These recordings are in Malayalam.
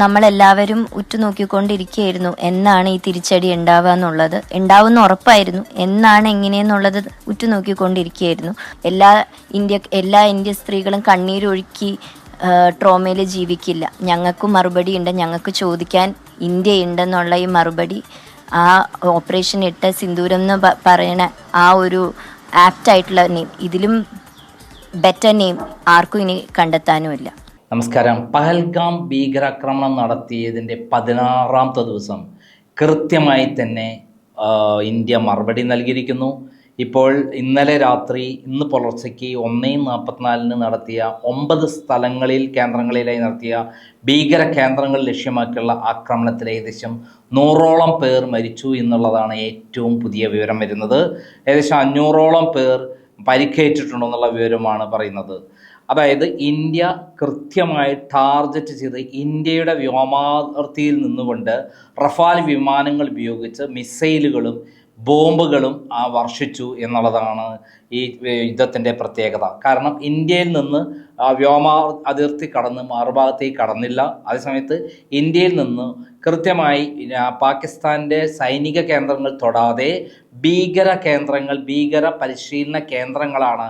നമ്മളെല്ലാവരും ഉറ്റുനോക്കിക്കൊണ്ടിരിക്കുകയായിരുന്നു. എന്നാണ് ഈ തിരിച്ചടി ഉണ്ടാവുക എന്നുള്ളത്. ഉണ്ടാവുന്ന ഉറപ്പായിരുന്നു. എന്നാണ് എങ്ങനെയെന്നുള്ളത് ഉറ്റുനോക്കിക്കൊണ്ടിരിക്കുകയായിരുന്നു. എല്ലാ ഇന്ത്യ എല്ലാ ഇന്ത്യ സ്ത്രീകളും കണ്ണീരൊഴുക്കി ട്രോമയിൽ ജീവിക്കില്ല. ഞങ്ങൾക്ക് മറുപടി ഉണ്ട്. ഞങ്ങൾക്ക് ചോദിക്കാൻ ഇന്ത്യ ഉണ്ടെന്നുള്ള ഈ മറുപടി ആ ഓപ്പറേഷൻ ഇട്ട സിന്ദൂരം എന്ന് പറയണ ആ ഒരു ആപ്റ്റായിട്ടുള്ള നെയിം ഇതിലും ബെറ്റർ നെയിം ആർക്കും ഇനി കണ്ടെത്താനുമില്ല. നമസ്കാരം. പഹൽഗാം ഭീകരാക്രമണം നടത്തിയതിന്റെ പതിനാറാമത്തെ ദിവസം കൃത്യമായി തന്നെ ഇന്ത്യ മറുപടി നൽകിയിരിക്കുന്നു. ഇപ്പോൾ ഇന്നലെ രാത്രി ഇന്ന് പുലർച്ചയ്ക്ക് ഒന്നേ നാൽപ്പത്തിനാലിന് നടത്തിയ ഒമ്പത് സ്ഥലങ്ങളിൽ കേന്ദ്രങ്ങളിലായി നടത്തിയ ഭീകര കേന്ദ്രങ്ങൾ ലക്ഷ്യമാക്കിയുള്ള ആക്രമണത്തിൽ ഏകദേശം നൂറോളം പേർ മരിച്ചു എന്നുള്ളതാണ് ഏറ്റവും പുതിയ വിവരം വരുന്നത്. ഏകദേശം അഞ്ഞൂറോളം പേർ പരിക്കേറ്റിട്ടുണ്ടെന്നുള്ള വിവരമാണ് പറയുന്നത്. അതായത് ഇന്ത്യ കൃത്യമായി ടാർഗറ്റ് ചെയ്ത് ഇന്ത്യയുടെ വ്യോമാതിർത്തിയിൽ നിന്നുകൊണ്ട് റഫാൽ വിമാനങ്ങൾ ഉപയോഗിച്ച് മിസൈലുകളും ബോംബുകളും ആ വർഷിച്ചു എന്നുള്ളതാണ് ഈ യുദ്ധത്തിന്റെ പ്രത്യേകത. കാരണം ഇന്ത്യയിൽ നിന്ന് വ്യോമ അതിർത്തി കടന്ന് മറുഭാഗത്തേക്ക് കടന്നില്ല. അതേസമയത്ത് ഇന്ത്യയിൽ നിന്ന് കൃത്യമായി പാകിസ്ഥാന്റെ സൈനിക കേന്ദ്രങ്ങൾ തൊടാതെ ഭീകര കേന്ദ്രങ്ങൾ ഭീകര പരിശീലന കേന്ദ്രങ്ങളാണ്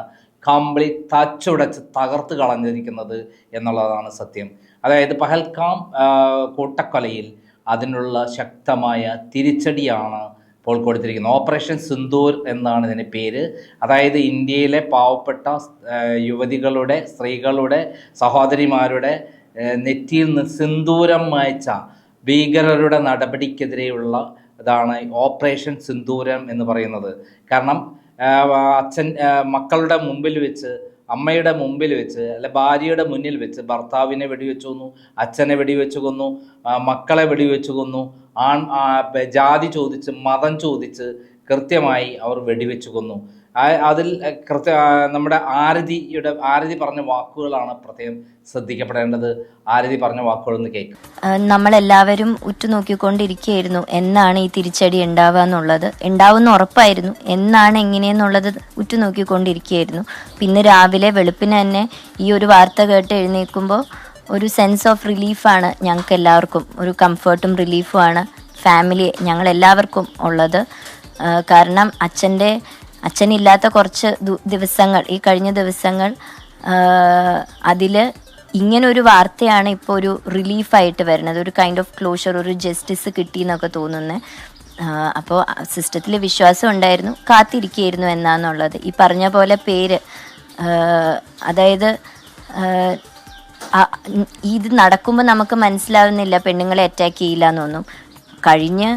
കംപ്ലീറ്റ് തച്ചുടച്ച് തകർത്ത് കളഞ്ഞിരിക്കുന്നത് എന്നുള്ളതാണ് സത്യം. അതായത് പഹൽഗാം ആ, കൂട്ടക്കൊലയിൽ അതിനുള്ള ശക്തമായ തിരിച്ചടിയാണ് ഇപ്പോൾ കൊടുത്തിരിക്കുന്നത്. ഓപ്പറേഷൻ സിന്ദൂർ എന്നാണ് ഇതിന്റെ പേര്. അതായത് ഇന്ത്യയിലെ പാവപ്പെട്ട യുവതികളുടെ സ്ത്രീകളുടെ സഹോദരിമാരുടെ നെറ്റിയിൽ നിന്ന് സിന്ദൂരം മായ്ച്ച ഭീകരരുടെ നടപടിക്കെതിരെയുള്ള ഇതാണ് ഓപ്പറേഷൻ സിന്ദൂരം എന്ന് പറയുന്നത്. കാരണം അച്ഛൻ മക്കളുടെ മുമ്പിൽ വെച്ച് അമ്മയുടെ മുമ്പിൽ വെച്ച് അല്ലെ ഭാര്യയുടെ മുന്നിൽ വെച്ച് ഭർത്താവിനെ വെടിവെച്ച് കൊന്നു അച്ഛനെ വെടിവെച്ച് കൊന്നു മക്കളെ വെടിവെച്ച് കൊന്നു ആൺ ജാതി ചോദിച്ച് മതം ചോദിച്ച് കൃത്യമായി അവർ വെടിവെച്ച് കൊന്നു. അതിൽ കൃത്യ നമ്മുടെ ആരതിയുടെ ആരതി പറഞ്ഞ വാക്കുകളാണ് പ്രത്യേകം ശ്രദ്ധിക്കപ്പെടേണ്ടത്. ആരതി പറഞ്ഞ വാക്കുകളൊന്ന് കേൾക്കും. നമ്മളെല്ലാവരും ഉറ്റുനോക്കിക്കൊണ്ടിരിക്കുകയായിരുന്നു. എന്നാണ് ഈ തിരിച്ചടി ഉണ്ടാവുക എന്നുള്ളത്? ഉണ്ടാവുന്ന ഉറപ്പായിരുന്നു. എന്നാണ് എങ്ങനെയെന്നുള്ളത് ഉറ്റുനോക്കിക്കൊണ്ടിരിക്കുകയായിരുന്നു. പിന്നെ രാവിലെ വെളുപ്പിന് തന്നെ ഈ ഒരു വാർത്ത കേട്ട് എഴുന്നേൽക്കുമ്പോൾ ഒരു സെൻസ് ഓഫ് റിലീഫാണ് ഞങ്ങൾക്ക് എല്ലാവർക്കും ഒരു കംഫർട്ടും റിലീഫുമാണ് ഫാമിലി ഞങ്ങൾ എല്ലാവർക്കും ഉള്ളത്. കാരണം അച്ഛന്റെ അച്ഛനില്ലാത്ത കുറച്ച് ദിവസങ്ങൾ ഈ കഴിഞ്ഞ ദിവസങ്ങൾ അതിൽ ഇങ്ങനെ ഒരു വാർത്തയാണ് ഇപ്പോൾ ഒരു റിലീഫായിട്ട് വരുന്നത്. ഒരു കൈൻഡ് ഓഫ് ക്ലോഷർ ഒരു ജസ്റ്റിസ് കിട്ടി എന്നൊക്കെ തോന്നുന്നത് അപ്പോൾ സിസ്റ്റത്തിൽ വിശ്വാസം ഉണ്ടായിരുന്നു കാത്തിരിക്കുകയായിരുന്നു എന്നാന്നുള്ളത്. ഈ പറഞ്ഞ പോലെ പേര് അതായത് ഇത് നടക്കുമ്പോൾ നമുക്ക് മനസ്സിലാവുന്നില്ല പെണ്ണുങ്ങളെ അറ്റാക്ക് ചെയ്യില്ല എന്നൊന്നും. കഴിഞ്ഞ്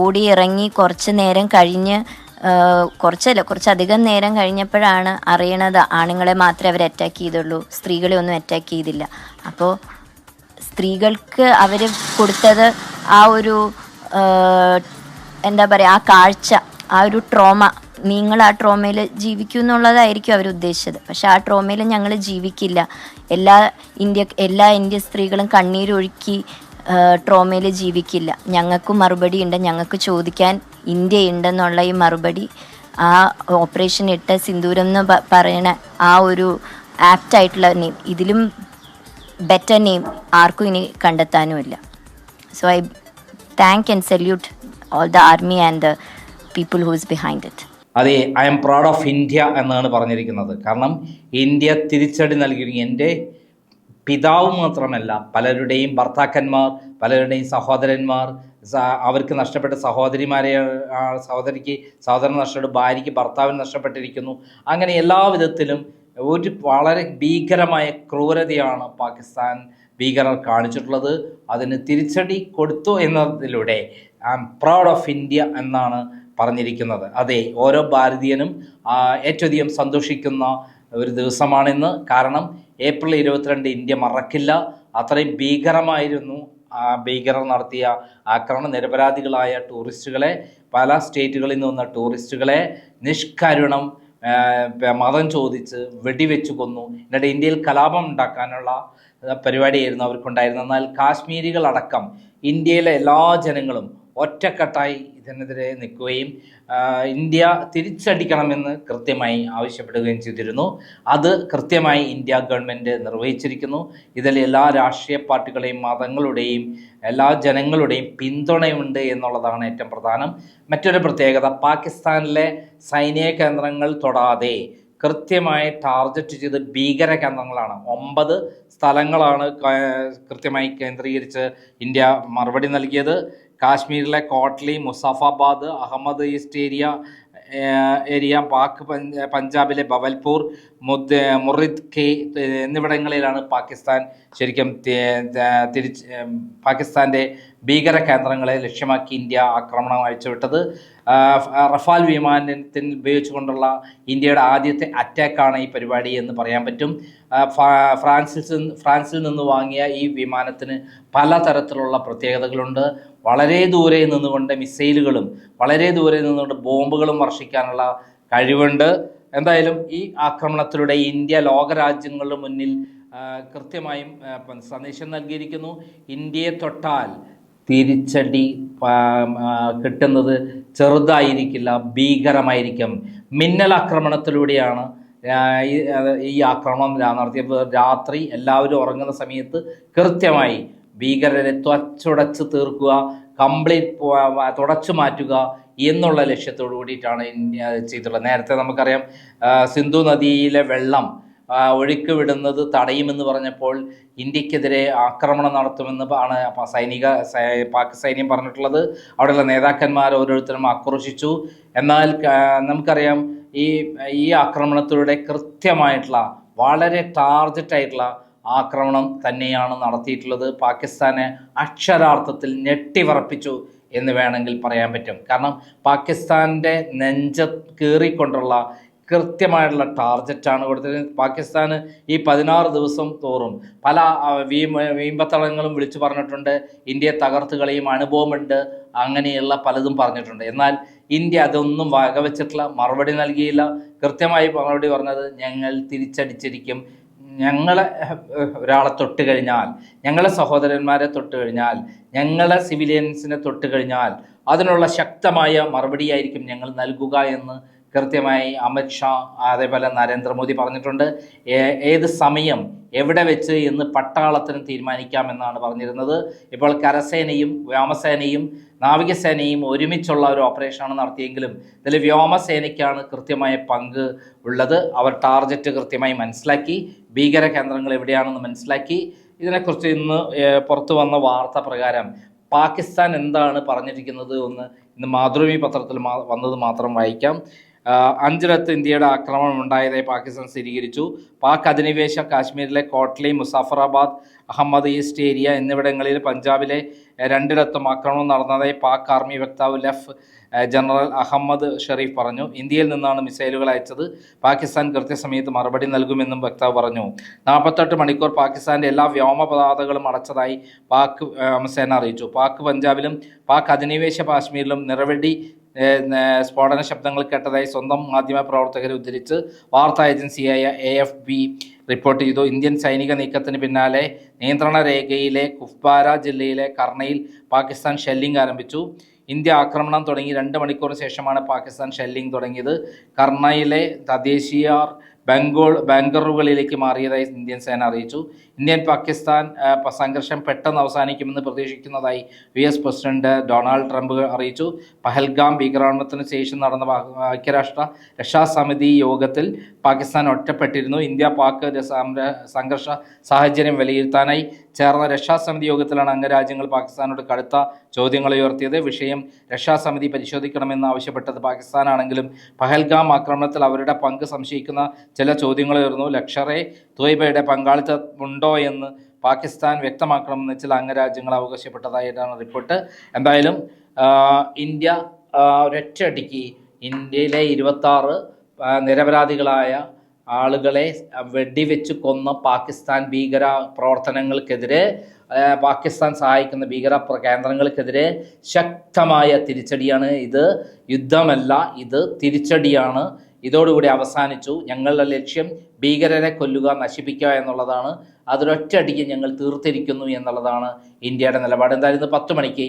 ഓടി ഇറങ്ങി കുറച്ച് നേരം കഴിഞ്ഞ് കുറച്ചല്ല കുറച്ചധികം നേരം കഴിഞ്ഞപ്പോഴാണ് അറിയണത് ആണുങ്ങളെ മാത്രമേ അവർ അറ്റാക്ക് ചെയ്തുള്ളൂ. സ്ത്രീകളെ ഒന്നും അറ്റാക്ക് ചെയ്തില്ല. അപ്പോൾ സ്ത്രീകൾക്ക് അവർ കൊടുത്തത് ആ ഒരു എന്താ പറയുക ആ കാഴ്ച ആ ഒരു ട്രോമ നിങ്ങൾ ആ ട്രോമയിൽ ജീവിക്കൂ എന്നുള്ളതായിരിക്കും അവർ ഉദ്ദേശിച്ചത്. പക്ഷെ ആ ട്രോമയിൽ ഞങ്ങൾ ജീവിക്കില്ല. എല്ലാ ഇന്ത്യ എല്ലാ ഇന്ത്യ സ്ത്രീകളും കണ്ണീരൊഴുക്കി ട്രോമയിൽ ജീവിക്കില്ല. ഞങ്ങൾക്കും മറുപടി ഉണ്ട് ഞങ്ങൾക്ക് ചോദിക്കാൻ ഇന്ത്യ ഉണ്ടെന്നുള്ള ഈ മറുപടി ആ ഓപ്പറേഷൻ ഇട്ട സിന്ദൂരം എന്ന് പറയണ ആ ഒരു ആപ്റ്റ് ആയിട്ടുള്ള നെയിം ഇതിലും ബെറ്റർ നെയിം ആർക്കും ഇനി കണ്ടെത്താനുമില്ല. So I thank and salute all the army and the people who's behind it അതെ I'm proud of India എന്നാണ് പറഞ്ഞിരിക്കുന്നത്. കാരണം ഇന്ത്യ തിരിച്ചടി നൽകിയിരിക്കും എന്റെ പിതാവ് മാത്രമല്ല പലരുടെയും ഭർത്താക്കന്മാർ പലരുടെയും സഹോദരന്മാർ അവർക്ക് നഷ്ടപ്പെട്ട സഹോദരിമാരെ സഹോദരിക്ക് സഹോദരൻ നഷ്ടപ്പെട്ടു ഭാര്യയ്ക്ക് ഭർത്താവിന് നഷ്ടപ്പെട്ടിരിക്കുന്നു. അങ്ങനെ എല്ലാ വിധത്തിലും ഒരു വളരെ ഭീകരമായ ക്രൂരതയാണ് പാകിസ്ഥാൻ ഭീകരർ കാണിച്ചിട്ടുള്ളത്. അതിന് തിരിച്ചടി കൊടുത്തു എന്നതിലൂടെ I'm proud of India എന്നാണ് പറഞ്ഞിരിക്കുന്നത്. അതെ ഓരോ ഭാരതീയനും ഏറ്റവും അധികം സന്തോഷിക്കുന്ന ഒരു ദിവസമാണിന്ന്. കാരണം ഏപ്രിൽ ഇരുപത്തിരണ്ട് ഇന്ത്യ മറക്കില്ല. അത്രയും ഭീകരമായിരുന്നു ആ ഭീകരർ നടത്തിയ ആക്രമണ നിരപരാധികളായ ടൂറിസ്റ്റുകളെ പല സ്റ്റേറ്റുകളിൽ നിന്ന് വന്ന ടൂറിസ്റ്റുകളെ നിഷ്കരുണം മതം ചോദിച്ച് വെടിവെച്ച് കൊന്നു. എന്നിട്ട് ഇന്ത്യയിൽ കലാപം ഉണ്ടാക്കാനുള്ള പരിപാടിയായിരുന്നു അവർക്കുണ്ടായിരുന്നത്. എന്നാൽ കാശ്മീരികളടക്കം ഇന്ത്യയിലെ എല്ലാ ജനങ്ങളും ഒറ്റക്കെട്ടായി ഇതിനെതിരെ നിൽക്കുകയും ഇന്ത്യ തിരിച്ചടിക്കണമെന്ന് കൃത്യമായി ആവശ്യപ്പെടുകയും ചെയ്തിരുന്നു. അത് കൃത്യമായി ഇന്ത്യ ഗവൺമെന്റ് നിർവഹിച്ചിരിക്കുന്നു. ഇതിൽ എല്ലാ രാഷ്ട്രീയ പാർട്ടികളെയും മതങ്ങളുടെയും എല്ലാ ജനങ്ങളുടെയും പിന്തുണയുണ്ട് എന്നുള്ളതാണ് ഏറ്റവും പ്രധാനം. മറ്റൊരു പ്രത്യേകത പാകിസ്ഥാനിലെ സൈനിക കേന്ദ്രങ്ങൾ തൊടാതെ കൃത്യമായി ടാർഗറ്റ് ചെയ്ത് ഭീകര കേന്ദ്രങ്ങളാണ്. ഒമ്പത് സ്ഥലങ്ങളാണ് കൃത്യമായി കേന്ദ്രീകരിച്ച് ഇന്ത്യ മറുപടി നൽകിയത്. കാശ്മീരിലെ Kotli Muzaffarabad Ahmed east area area Pak പഞ്ചാബിലെ ബവൽപൂർ മുദ് മുറിദ് കെ എന്നിവിടങ്ങളിലാണ് പാകിസ്ഥാൻ ശരിക്കും തിരിച്ച് പാകിസ്ഥാന്റെ ഭീകര കേന്ദ്രങ്ങളെ ലക്ഷ്യമാക്കി ഇന്ത്യ ആക്രമണം അഴിച്ചുവിട്ടത്. റഫാൽ വിമാനത്തിൽ ഉപയോഗിച്ചുകൊണ്ടുള്ള ഇന്ത്യയുടെ ആദ്യത്തെ അറ്റാക്കാണ് ഈ പരിപാടി എന്ന് പറയാൻ പറ്റും. ഫ്രാൻസിൽ ഫ്രാൻസിൽ നിന്ന് വാങ്ങിയ ഈ വിമാനത്തിന് പലതരത്തിലുള്ള പ്രത്യേകതകളുണ്ട്. വളരെ ദൂരെ നിന്നുകൊണ്ട് മിസൈലുകളും വളരെ ദൂരെ നിന്നുകൊണ്ട് ബോംബുകളും വർഷിക്കാനുള്ള കഴിവുണ്ട്. എന്തായാലും ഈ ആക്രമണത്തിലൂടെ ഇന്ത്യ ലോകരാജ്യങ്ങളുടെ മുന്നിൽ കൃത്യമായും സന്ദേശം നൽകിയിരിക്കുന്നു. ഇന്ത്യയെ തൊട്ടാൽ തിരിച്ചടി കിട്ടുന്നത് ചെറുതായിരിക്കില്ല ഭീകരമായിരിക്കും. മിന്നൽ ആക്രമണത്തിലൂടെയാണ് ഈ ആക്രമണം നടത്തിയ രാത്രി എല്ലാവരും ഉറങ്ങുന്ന സമയത്ത് കൃത്യമായി ഭീകരരെ തുടച്ചുടച്ച് തീർക്കുക കംപ്ലീറ്റ് തുടച്ചു മാറ്റുക എന്നുള്ള ലക്ഷ്യത്തോടു കൂടിയിട്ടാണ് ചെയ്തിട്ടുള്ളത്. നേരത്തെ നമുക്കറിയാം സിന്ധു നദിയിലെ വെള്ളം ഒഴുക്ക് വിടുന്നത് തടയുമെന്ന് പറഞ്ഞപ്പോൾ ഇന്ത്യക്കെതിരെ ആക്രമണം നടത്തുമെന്ന് ആണ് സൈനിക പാക് സൈന്യം പറഞ്ഞിട്ടുള്ളത്. അവിടെയുള്ള നേതാക്കന്മാർ ഓരോരുത്തരും ആക്രോശിച്ചു. എന്നാൽ നമുക്കറിയാം ഈ ഈ ആക്രമണത്തിലൂടെ കൃത്യമായിട്ടുള്ള വളരെ ടാർജറ്റ് ആയിട്ടുള്ള ആക്രമണം തന്നെയാണ് നടത്തിയിട്ടുള്ളത്. പാകിസ്ഥാനെ അക്ഷരാർത്ഥത്തിൽ ഞെട്ടിവറപ്പിച്ചു. എന്ന് വേണമെങ്കിൽ പറയാൻ പറ്റും. കാരണം പാകിസ്ഥാന്റെ നെഞ്ച കീറിക്കൊണ്ടുള്ള കൃത്യമായിട്ടുള്ള ടാർജറ്റാണ് കൊടുത്തത് പാകിസ്ഥാന് ഈ പതിനാറ് ദിവസം തോറും പല വീമ വീമ്പത്തളങ്ങളും വിളിച്ചു പറഞ്ഞിട്ടുണ്ട്. ഇന്ത്യയെ തകർത്ത് കളയും അനുഭവമുണ്ട് അങ്ങനെയുള്ള പലതും പറഞ്ഞിട്ടുണ്ട്. എന്നാൽ ഇന്ത്യ അതൊന്നും വകവെച്ചിട്ടില്ല മറുപടി നൽകിയില്ല. കൃത്യമായി മറുപടി പറഞ്ഞത് ഞങ്ങൾ തിരിച്ചടിച്ചിരിക്കും ഞങ്ങളെ ഒരാളെ തൊട്ട് കഴിഞ്ഞാൽ ഞങ്ങളെ സഹോദരന്മാരെ തൊട്ട് കഴിഞ്ഞാൽ ഞങ്ങളെ സിവിലിയൻസിനെ തൊട്ട് കഴിഞ്ഞാൽ അതിനുള്ള ശക്തമായ മറുപടിയായിരിക്കും ഞങ്ങൾ നൽകുക എന്ന് കൃത്യമായി അമിത്ഷാ അതേപോലെ നരേന്ദ്രമോദി പറഞ്ഞിട്ടുണ്ട്. ഏത് സമയം എവിടെ വെച്ച് എന്ന് പട്ടാളത്തിന് തീരുമാനിക്കാമെന്നാണ് പറഞ്ഞിരുന്നത്. ഇപ്പോൾ കരസേനയും വ്യോമസേനയും നാവികസേനയും ഒരുമിച്ചുള്ള ഒരു ഓപ്പറേഷനാണ് നടത്തിയെങ്കിലും ഇതിൽ വ്യോമസേനയ്ക്കാണ് കൃത്യമായ പങ്ക് ഉള്ളത്. അവർ ടാർഗറ്റ് കൃത്യമായി മനസ്സിലാക്കി. ഭീകര കേന്ദ്രങ്ങൾ എവിടെയാണെന്ന് മനസ്സിലാക്കി. ഇതിനെക്കുറിച്ച് ഇന്ന് പുറത്തു വന്ന വാർത്ത പ്രകാരം പാകിസ്ഥാൻ എന്താണ് പറഞ്ഞിരിക്കുന്നത് ഒന്ന് ഇന്ന് മാതൃഭൂമി പത്രത്തിൽ വന്നത് മാത്രം വായിക്കാം. അഞ്ചിടത്ത് ഇന്ത്യയുടെ ആക്രമണം ഉണ്ടായതായി പാകിസ്ഥാൻ സ്ഥിരീകരിച്ചു. പാക് അധിനിവേശം കാശ്മീരിലെ കോട്ട്ലി മുസാഫറാബാദ് അഹമ്മദ് ഈസ്റ്റ് ഏരിയ എന്നിവിടങ്ങളിൽ പഞ്ചാബിലെ രണ്ടിടത്തും ആക്രമണം നടന്നതായി പാക് ആർമി വക്താവ് ലെഫ് ജനറൽ അഹമ്മദ് ഷെറീഫ് പറഞ്ഞു. ഇന്ത്യയിൽ നിന്നാണ് മിസൈലുകൾ അയച്ചത്. പാകിസ്ഥാൻ കൃത്യസമയത്ത് മറുപടി നൽകുമെന്നും വക്താവ് പറഞ്ഞു. നാൽപ്പത്തെട്ട് മണിക്കൂർ പാകിസ്ഥാന്റെ എല്ലാ വ്യോമപതാതകളും അടച്ചതായി പാക് വ്യോമസേന അറിയിച്ചു. പാക് പഞ്ചാബിലും പാക് അധിനിവേശ കാശ്മീരിലും നിരവധി സ്ഫോടന ശബ്ദങ്ങൾ കേട്ടതായി സ്വന്തം മാധ്യമ പ്രവർത്തകരെ ഉദ്ധരിച്ച് വാർത്താ ഏജൻസിയായ എ എഫ് ബി റിപ്പോർട്ട് ചെയ്തു. ഇന്ത്യൻ സൈനിക നീക്കത്തിന് പിന്നാലെ നിയന്ത്രണ രേഖയിലെ കുഫ്ബാര ജില്ലയിലെ കർണയിൽ പാകിസ്ഥാൻ ഷെല്ലിംഗ് ആരംഭിച്ചു. ഇന്ത്യ ആക്രമണം തുടങ്ങി രണ്ട് മണിക്കൂറിന് ശേഷമാണ് പാകിസ്ഥാൻ ഷെല്ലിംഗ് തുടങ്ങിയത്. കർണയിലെ തദ്ദേശീയർ ബംഗോൾ ബാങ്കറുകളിലേക്ക് മാറിയതായി ഇന്ത്യൻ സേന അറിയിച്ചു. ഇന്ത്യൻ പാകിസ്ഥാൻ സംഘർഷം പെട്ടെന്ന് അവസാനിക്കുമെന്ന് പ്രതീക്ഷിക്കുന്നതായി U S president Donald Trump അറിയിച്ചു. പഹൽഗാം ഭീകരാക്രമണത്തിന് ശേഷം നടന്ന ഐക്യരാഷ്ട്ര രക്ഷാസമിതി യോഗത്തിൽ പാകിസ്ഥാൻ ഒറ്റപ്പെട്ടിരുന്നു. ഇന്ത്യ പാക് സംഘർഷ സാഹചര്യം വിലയിരുത്താനായി ചേർന്ന രക്ഷാസമിതി യോഗത്തിലാണ് അംഗരാജ്യങ്ങൾ പാകിസ്ഥാനോട് കടുത്ത ചോദ്യങ്ങൾ ഉയർത്തിയത്. വിഷയം രക്ഷാസമിതി പരിശോധിക്കണമെന്ന് ആവശ്യപ്പെട്ടത് പാകിസ്ഥാനാണെങ്കിലും പഹൽഗാം ആക്രമണത്തിൽ അവരുടെ പങ്ക് സംശയിക്കുന്ന ചില ചോദ്യങ്ങൾ ഉയർന്നു. ലക്ഷറെ ത്വയ്ബയുടെ പങ്കാളിത്തമുണ്ടോ എന്ന് പാകിസ്ഥാൻ വ്യക്തമാക്കണമെന്ന് ചില അംഗരാജ്യങ്ങൾ അവകാശപ്പെട്ടതായിട്ടാണ് റിപ്പോർട്ട്. എന്തായാലും ഇന്ത്യ ഒരൊറ്റയടിക്ക് ഇന്ത്യയിലെ ഇരുപത്താറ് നിരപരാധികളായ ആളുകളെ വെടിവെച്ച് കൊന്ന പാകിസ്ഥാൻ ഭീകര പ്രവർത്തനങ്ങൾക്കെതിരെ പാകിസ്ഥാൻ സഹായിക്കുന്ന ഭീകര കേന്ദ്രങ്ങൾക്കെതിരെ ശക്തമായ തിരിച്ചടിയാണ് ഇത്. യുദ്ധമല്ല ഇത് തിരിച്ചടിയാണ്. ഇതോടുകൂടി അവസാനിച്ചു. ഞങ്ങളുടെ ലക്ഷ്യം ഭീകരരെ കൊല്ലുക നശിപ്പിക്കുക എന്നുള്ളതാണ്. അതൊരൊറ്റയടിക്ക് ഞങ്ങൾ തീർത്തിരിക്കുന്നു എന്നുള്ളതാണ് ഇന്ത്യയുടെ നിലപാട്. എന്തായാലും ഇന്ന് പത്ത് മണിക്ക്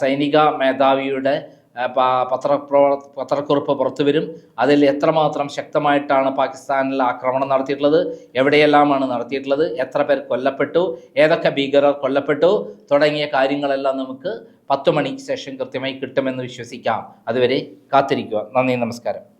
സൈനിക മേധാവിയുടെ ആ, പത്രപ്രവർ പത്രക്കുറിപ്പ് പുറത്തു വരും. അതിൽ എത്രമാത്രം ശക്തമായിട്ടാണ് പാകിസ്ഥാനിൽ ആക്രമണം നടത്തിയിട്ടുള്ളത് എവിടെയെല്ലാമാണ് നടത്തിയിട്ടുള്ളത് എത്ര പേർ കൊല്ലപ്പെട്ടു ഏതൊക്കെ ഭീകരർ കൊല്ലപ്പെട്ടു തുടങ്ങിയ കാര്യങ്ങളെല്ലാം നമുക്ക് പത്ത് മണിക്ക് ശേഷം കൃത്യമായി കിട്ടുമെന്ന് വിശ്വസിക്കാം. അതുവരെ കാത്തിരിക്കുക. നന്ദി നമസ്കാരം.